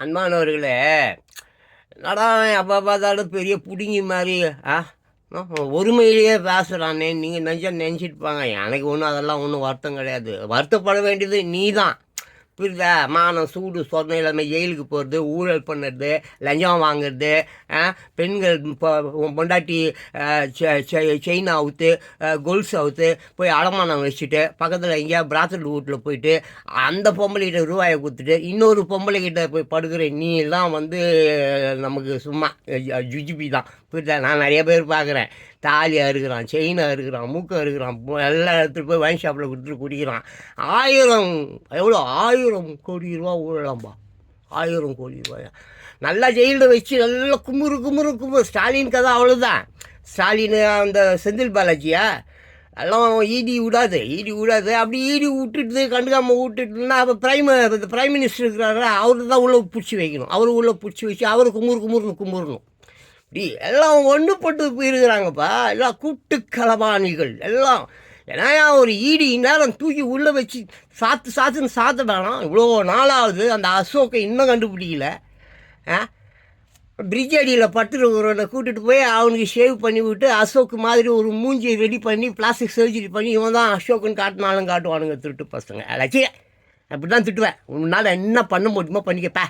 அன்பானவர்களே நடா அப்பா பார்த்தாலும் பெரிய பிடுங்கி மாதிரி ஆ? ஒருமையிலேயே பேசுகிறானே நீங்கள் நினச்சா நினச்சிட்டுப்பாங்க எனக்கு ஒன்றும் அதெல்லாம் ஒன்றும் வருத்தம் கிடையாது. வருத்தப்பட வேண்டியது நீ தான் புரியுதா மானம் சூடு சொன்ன இல்லாமல் ஜெயிலுக்கு போகிறது ஊழல் பண்ணுறது லஞ்சம் வாங்குறது பெண்கள் இப்போ பொண்டாட்டி செ- செயின் அவுத்து கொல்ஸ் அவுத்து போய் அலமானம் வச்சுட்டு பக்கத்தில் எங்கேயா பிராத்தல் வீட்டில் போயிட்டு அந்த பொம்பளைகிட்ட ரூபாயை கொடுத்துட்டு இன்னொரு பொம்பளைகிட்ட போய் படுக்கிற நீ எல்லாம் வந்து நமக்கு சும்மா ஜுஜிபி தான். புரியுதா? நான் நிறைய பேர் பார்க்குறேன். தாலியாக அறுக்கிறான் செயினாக அறுக்கிறான் மூக்கம் அறுக்கிறான் எல்லாம் எடுத்துகிட்டு போய் வைன் ஷாப்பில் கொடுத்துட்டு குடிக்கிறான். ஆயிரம் எவ்வளோ? ஆயிரம் கோடி ரூபா ஊழலாம்பா. ஆயிரம் கோடி ரூபாயா? நல்லா ஜெயிலில் வச்சு நல்லா குமுறு குமுறு குமுறு. ஸ்டாலின் கதை அவ்வளோதான் ஸ்டாலின் அந்த செந்தில் பாலாஜியா? எல்லாம் ஈடி விடாது ஈடி விடாது. அப்படி ஈடி விட்டுட்டு கண்டுக்காம விட்டுட்டுனா அப்போ பிரைம் பிரைம் மினிஸ்டர் இருக்கிறாரு? அவரு தான் உள்ளே பிடிச்சி வைக்கணும். அவர் உள்ளே பிடிச்சி வச்சு அவர் குமுறு குமுறுன்னு குமுறணும். இப்படி எல்லாம் ஒன்றுபட்டு போயிருக்கிறாங்கப்பா. எல்லாம் கூட்டு களவாணிகள். எல்லாம் ஏன்னா ஒரு ஈடி நேரம் தூக்கி உள்ளே வச்சு சாத்து சாத்துன்னு சாத்துடானா இவ்வளோ நாளாவது அந்த அசோக்கை இன்னும் கண்டுபிடிக்கல. ஆ? பிரிட்ஜ் அடியில் பட்டுருக்கிறவனை கூட்டிகிட்டு போய் அவனுக்கு ஷேவ் பண்ணி விட்டு அசோக் மாதிரி ஒரு மூஞ்சியை ரெடி பண்ணி பிளாஸ்டிக் சர்ஜரி பண்ணி இவன் தான் அசோக்குன்னு காட்டினாலும் காட்டுவானுங்க திருட்டு பசங்க. அலட்சிய அப்படி தான் திட்டுவேன். உன்னால் என்ன பண்ண முடியுமோ பண்ணிக்கப்பா.